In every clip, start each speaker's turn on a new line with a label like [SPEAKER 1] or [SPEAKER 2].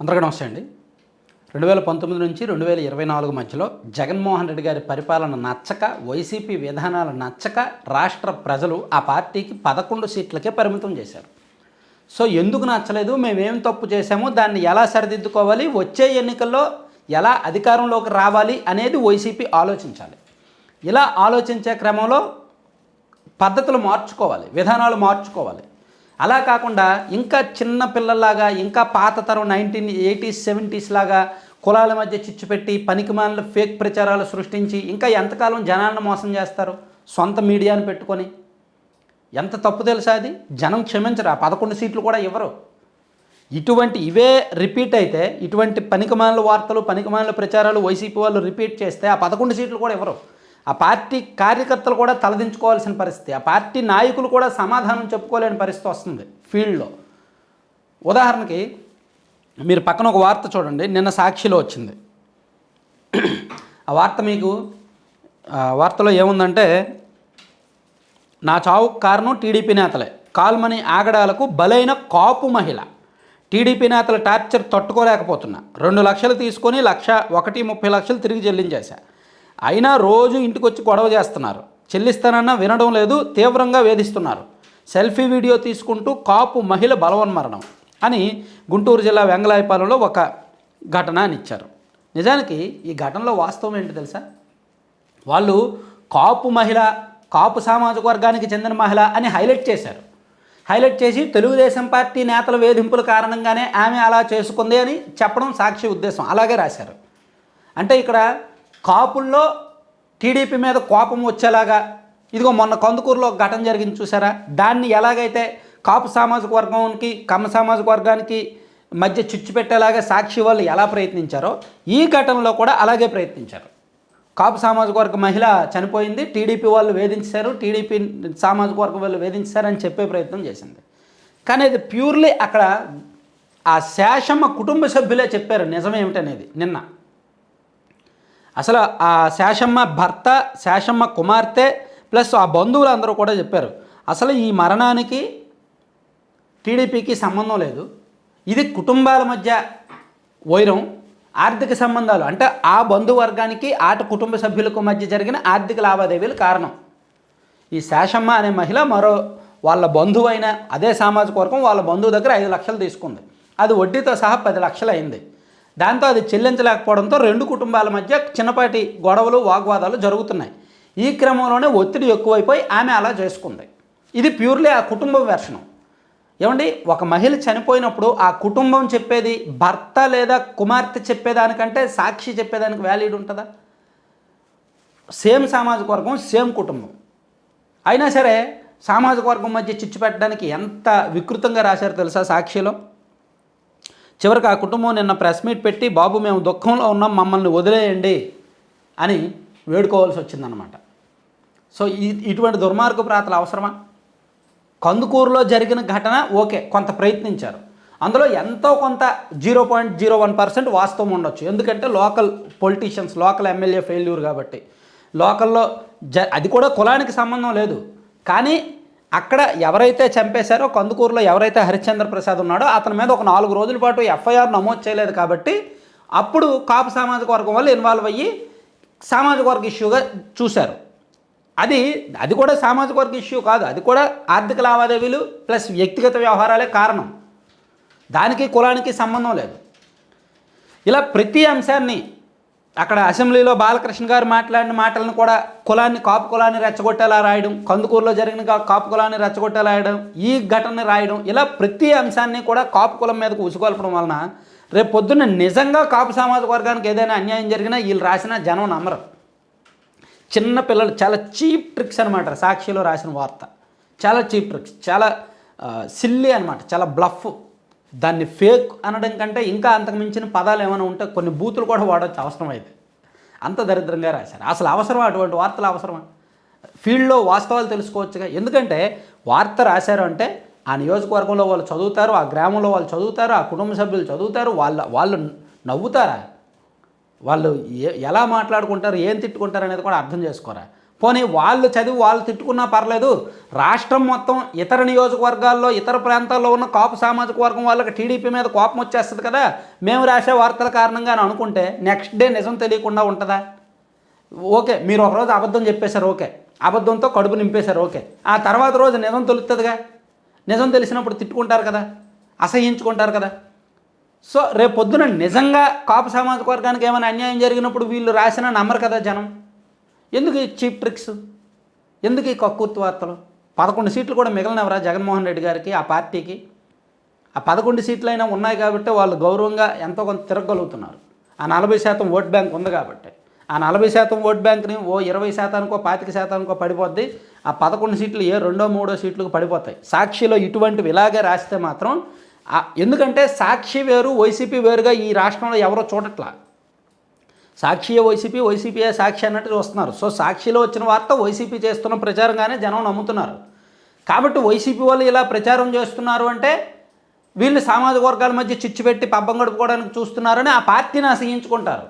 [SPEAKER 1] అందరికీ నమస్తే అండి. రెండు వేల పంతొమ్మిది నుంచి రెండు వేల ఇరవై నాలుగు మధ్యలో జగన్మోహన్ రెడ్డి గారి పరిపాలన నచ్చక వైసీపీ విధానాలు నచ్చక రాష్ట్ర ప్రజలు ఆ పార్టీకి పదకొండు సీట్లకే పరిమితం చేశారు. సో ఎందుకు నచ్చలేదు? మేమేం తప్పు చేశామో దాన్ని ఎలా సరిదిద్దుకోవాలి? వచ్చే ఎన్నికల్లో ఎలా అధికారంలోకి రావాలి అనేది వైసీపీ ఆలోచించాలి. ఇలా ఆలోచించే క్రమంలో పద్ధతులు మార్చుకోవాలి విధానాలు మార్చుకోవాలి. అలా కాకుండా ఇంకా చిన్న పిల్లల్లాగా ఇంకా పాత తరం నైన్టీన్ ఎయిటీస్ సెవెంటీస్ లాగా కులాల మధ్య చిచ్చు పెట్టి పనికిమాలిన ఫేక్ ప్రచారాలు సృష్టించి ఇంకా ఎంతకాలం జనాలను మోసం చేస్తారు? సొంత మీడియాను పెట్టుకొని. ఎంత తప్పు తెలుసా అది? జనం క్షమించరు. ఆ పదకొండు సీట్లు కూడా ఇవ్వరు. ఇటువంటి ఇవే రిపీట్ అయితే ఇటువంటి పనికిమాల వార్తలు పనికిమాల ప్రచారాలు వైసీపీ వాళ్ళు రిపీట్ చేస్తే ఆ పదకొండు సీట్లు కూడా ఇవ్వరు. ఆ పార్టీ కార్యకర్తలు కూడా తలదించుకోవాల్సిన పరిస్థితి ఆ పార్టీ నాయకులు కూడా సమాధానం చెప్పుకోలేని పరిస్థితి వస్తుంది ఫీల్డ్లో. ఉదాహరణకి మీరు పక్కన ఒక వార్త చూడండి నిన్న సాక్షిలో వచ్చింది. ఆ వార్త మీకు ఆ వార్తలో ఏముందంటే నా చావుకు కారణం టీడీపీ నేతలే. కాల్మని ఆగడాలకు బలైన కాపు మహిళ. టీడీపీ నేతల టార్చర్ తట్టుకోలేకపోతున్నా. రెండు లక్షలు తీసుకొని లక్ష ఒకటి ముప్పై లక్షలు తిరిగి చెల్లించేశా. అయినా రోజు ఇంటికి వచ్చి గొడవ చేస్తున్నారు. చెల్లిస్తానన్నా వినడం లేదు తీవ్రంగా వేధిస్తున్నారు. సెల్ఫీ వీడియో తీసుకుంటూ కాపు మహిళ బలవన్మరణం అని గుంటూరు జిల్లా వెంగళాయపాలెంలో ఒక ఘటన అని ఇచ్చారు. నిజానికి ఈ ఘటనలో వాస్తవం ఏంటి తెలుసా? వాళ్ళు కాపు మహిళ కాపు సామాజిక వర్గానికి చెందిన మహిళ అని హైలైట్ చేశారు. హైలైట్ చేసి తెలుగుదేశం పార్టీ నేతల వేధింపుల కారణంగానే ఆమె అలా చేసుకుంది అని చెప్పడం సాక్షి ఉద్దేశం. అలాగే రాశారు. అంటే ఇక్కడ కాపుల్లో టీడీపీ మీద కోపం వచ్చేలాగా. ఇదిగో మొన్న కందుకూరులో ఒక ఘటన జరిగింది చూసారా? దాన్ని ఎలాగైతే కాపు సామాజిక వర్గానికి కమ్మ సామాజిక వర్గానికి మధ్య చిచ్చు పెట్టేలాగా సాక్షి వాళ్ళు ఎలా ప్రయత్నించారో ఈ ఘటనలో కూడా అలాగే ప్రయత్నించారు. కాపు సామాజిక వర్గ మహిళ చనిపోయింది టీడీపీ వాళ్ళు వేధించారు టీడీపీ సామాజిక వర్గం వాళ్ళు వేధించారని చెప్పే ప్రయత్నం చేసింది. కానీ అది ప్యూర్లీ అక్కడ ఆ శేషమ్మ కుటుంబ సభ్యులే చెప్పారు నిజమేమిటనేది నిన్న. అసలు ఆ శేషమ్మ భర్త శేషమ్మ కుమార్తె ప్లస్ ఆ బంధువులు అందరూ కూడా చెప్పారు అసలు ఈ మరణానికి టీడీపీకి సంబంధం లేదు. ఇది కుటుంబాల మధ్య వైరం ఆర్థిక సంబంధాలు. అంటే ఆ బంధువర్గానికి ఆట కుటుంబ సభ్యులకు మధ్య జరిగిన ఆర్థిక లావాదేవీలు కారణం. ఈ శేషమ్మ అనే మహిళ మరో వాళ్ళ బంధువైన అదే సామాజిక వర్గం వాళ్ళ బంధువు దగ్గర ఐదు లక్షలు తీసుకుంది. అది వడ్డీతో సహా పది లక్షలు అయింది దాంతో అది చెల్లించలేకపోవడంతో రెండు కుటుంబాల మధ్య చిన్నపాటి గొడవలు వాగ్వాదాలు జరుగుతున్నాయి. ఈ క్రమంలోనే ఒత్తిడి ఎక్కువైపోయి ఆమె అలా చేసుకుంది. ఇది ప్యూర్లీ ఆ కుటుంబ వెర్షణం ఏమండి ఒక మహిళ చనిపోయినప్పుడు ఆ కుటుంబం చెప్పేది భర్త లేదా కుమార్తె చెప్పేదానికంటే సాక్షి చెప్పేదానికి వ్యాలిడ్ ఉంటుందా? సేమ్ సామాజిక వర్గం సేమ్ కుటుంబం. అయినా సరే సామాజిక వర్గం మధ్య చిచ్చు పెట్టడానికి ఎంత వికృతంగా రాశారో తెలుసా సాక్షిలో? చివరికి ఆ కుటుంబం నిన్న ప్రెస్ మీట్ పెట్టి బాబు మేము దుఃఖంలో ఉన్నాం మమ్మల్ని వదిలేయండి అని వేడుకోవాల్సి వచ్చిందనమాట సో ఇటువంటి దుర్మార్గ ప్రాతలు అవసరమా? కందుకూరులో జరిగిన ఘటన ఓకే కొంత ప్రయత్నించారు. అందులో ఎంతో కొంత zero point zero one percent వాస్తవం ఉండొచ్చు. ఎందుకంటే local politicians local MLA failure కాబట్టి. లోకల్లో జ అది కూడా కులానికి సంబంధం లేదు. కానీ అక్కడ ఎవరైతే చంపేశారో కందుకూరులో ఎవరైతే హరిశ్చంద్ర ప్రసాద్ ఉన్నాడో అతని మీద ఒక నాలుగు రోజుల పాటు ఎఫ్ఐఆర్ నమోదు చేయలేదు కాబట్టి అప్పుడు కాపు సామాజిక వర్గం వల్ల ఇన్వాల్వ్ అయ్యి సామాజిక వర్గ ఇష్యూగా చూశారు. అది అది కూడా సామాజిక వర్గ ఇష్యూ కాదు. అది కూడా ఆర్థిక లావాదేవీలు ప్లస్ వ్యక్తిగత వ్యవహారాలే కారణం. దానికి కులానికి సంబంధం లేదు. ఇలా ప్రతి అంశాన్ని అక్కడ అసెంబ్లీలో బాలకృష్ణ గారు మాట్లాడిన మాటలను కూడా కులాన్ని కాపు కులాన్ని రెచ్చగొట్టేలా రాయడం కందుకూరులో జరిగిన కాపు కులాన్ని రెచ్చగొట్టేలా రాయడం ఈ ఘటనని రాయడం ఇలా ప్రతి అంశాన్ని కూడా కాపు కులం మీదకు ఉసుకొల్పడం వలన రేపు పొద్దున్న నిజంగా కాపు సామాజిక వర్గానికి ఏదైనా అన్యాయం జరిగినా వీళ్ళు రాసిన జనం నమ్మరు. చిన్న పిల్లలు చాలా చీప్ ట్రిక్స్ అనమాట సాక్షిలో రాసిన వార్త. చాలా చీప్ ట్రిక్స్ చాలా సిల్లి అనమాట చాలా బ్లఫ్. దాన్ని ఫేక్ అనడం కంటే ఇంకా అంతకు మించిన పదాలు ఏమైనా ఉంటే కొన్ని బూతులు కూడా వాడచ్చు అవసరం అయితే అంత దరిద్రంగా రాశారు. అసలు అవసరమా? అటువంటి వార్తలు అవసరమా? ఫీల్డ్లో వాస్తవాలు తెలుసుకోవచ్చుగా. ఎందుకంటే వార్త రాశారు అంటే ఆ నియోజకవర్గంలో వాళ్ళు చదువుతారు ఆ గ్రామంలో వాళ్ళు చదువుతారు ఆ కుటుంబ సభ్యులు చదువుతారు వాళ్ళ వాళ్ళు నవ్వుతారా? వాళ్ళు ఏ ఎలా మాట్లాడుకుంటారు ఏం తిట్టుకుంటారు అనేది కూడా అర్థం చేసుకోరా? పోనీ వాళ్ళు చదివి వాళ్ళు తిట్టుకున్నా పర్లేదు. రాష్ట్రం మొత్తం ఇతర నియోజకవర్గాల్లో ఇతర ప్రాంతాల్లో ఉన్న కాపు సామాజిక వర్గం వాళ్ళకి టీడీపీ మీద కోపం వచ్చేస్తుంది కదా. మేము రాసే వార్తల కారణంగా అని అనుకుంటే నెక్స్ట్ డే నిజం తెలియకుండా ఉంటుందా? ఓకే మీరు ఒకరోజు అబద్ధం చెప్పేశారు ఓకే. అబద్ధంతో కడుపు నింపేశారు ఓకే. ఆ తర్వాత రోజు నిజం తెలుస్తుందిగా నిజం తెలిసినప్పుడు తిట్టుకుంటారు కదా? అసహించుకుంటారు కదా? సో రేపు పొద్దున నిజంగా కాపు సామాజిక వర్గానికి ఏమైనా అన్యాయం జరిగినప్పుడు వీళ్ళు రాసిన నమ్మరు కదా జనం? ఎందుకు ఈ చీప్ ట్రిక్స్? ఎందుకు ఈ కక్కుత్వార్తలు పదకొండు సీట్లు కూడా మిగిలినవరా జగన్మోహన్ రెడ్డి గారికి ఆ పార్టీకి? ఆ పదకొండు సీట్లు అయినా ఉన్నాయి కాబట్టి వాళ్ళు గౌరవంగా ఎంతో కొంత తిరగలుగుతున్నారు ఆ నలభై శాతం ఓట్ బ్యాంక్ ఉంది కాబట్టి. ఆ నలభై శాతం ఓట్ బ్యాంక్ని ఓ ఇరవై శాతానికో పాతిక శాతానికో పడిపోద్ది. ఆ పదకొండు సీట్లు ఏ రెండో మూడో సీట్లకు పడిపోతాయి. సాక్షిలో ఇటువంటివి ఇలాగే రాస్తే మాత్రం ఎందుకంటే సాక్షి వేరు వైసీపీ వేరుగా ఈ రాష్ట్రంలో ఎవరో చూడట్లా. సాక్షియే వైసీపీ వైసీపీయే సాక్షి అన్నట్టు చూస్తున్నారు. సో సాక్షిలో వచ్చిన వార్త వైసీపీ చేస్తున్న ప్రచారంగానే జనం నమ్ముతున్నారు. కాబట్టి వైసీపీ వాళ్ళు ఇలా ప్రచారం చేస్తున్నారు అంటే వీళ్ళు సామాజిక వర్గాల మధ్య చిచ్చు పెట్టి పబ్బం గడుపుకోవడానికి చూస్తున్నారని ఆ పార్టీని అసహించుకుంటారు.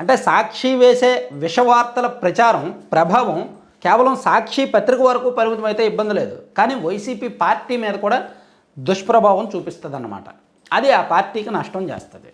[SPEAKER 1] అంటే సాక్షి వేసే విషవార్తల ప్రచారం ప్రభావం కేవలం సాక్షి పత్రిక వరకు పరిమితం అయితే ఇబ్బంది లేదు. కానీ వైసీపీ పార్టీ మీద కూడా దుష్ప్రభావం చూపిస్తుంది అన్నమాట అది ఆ పార్టీకి నష్టం చేస్తుంది.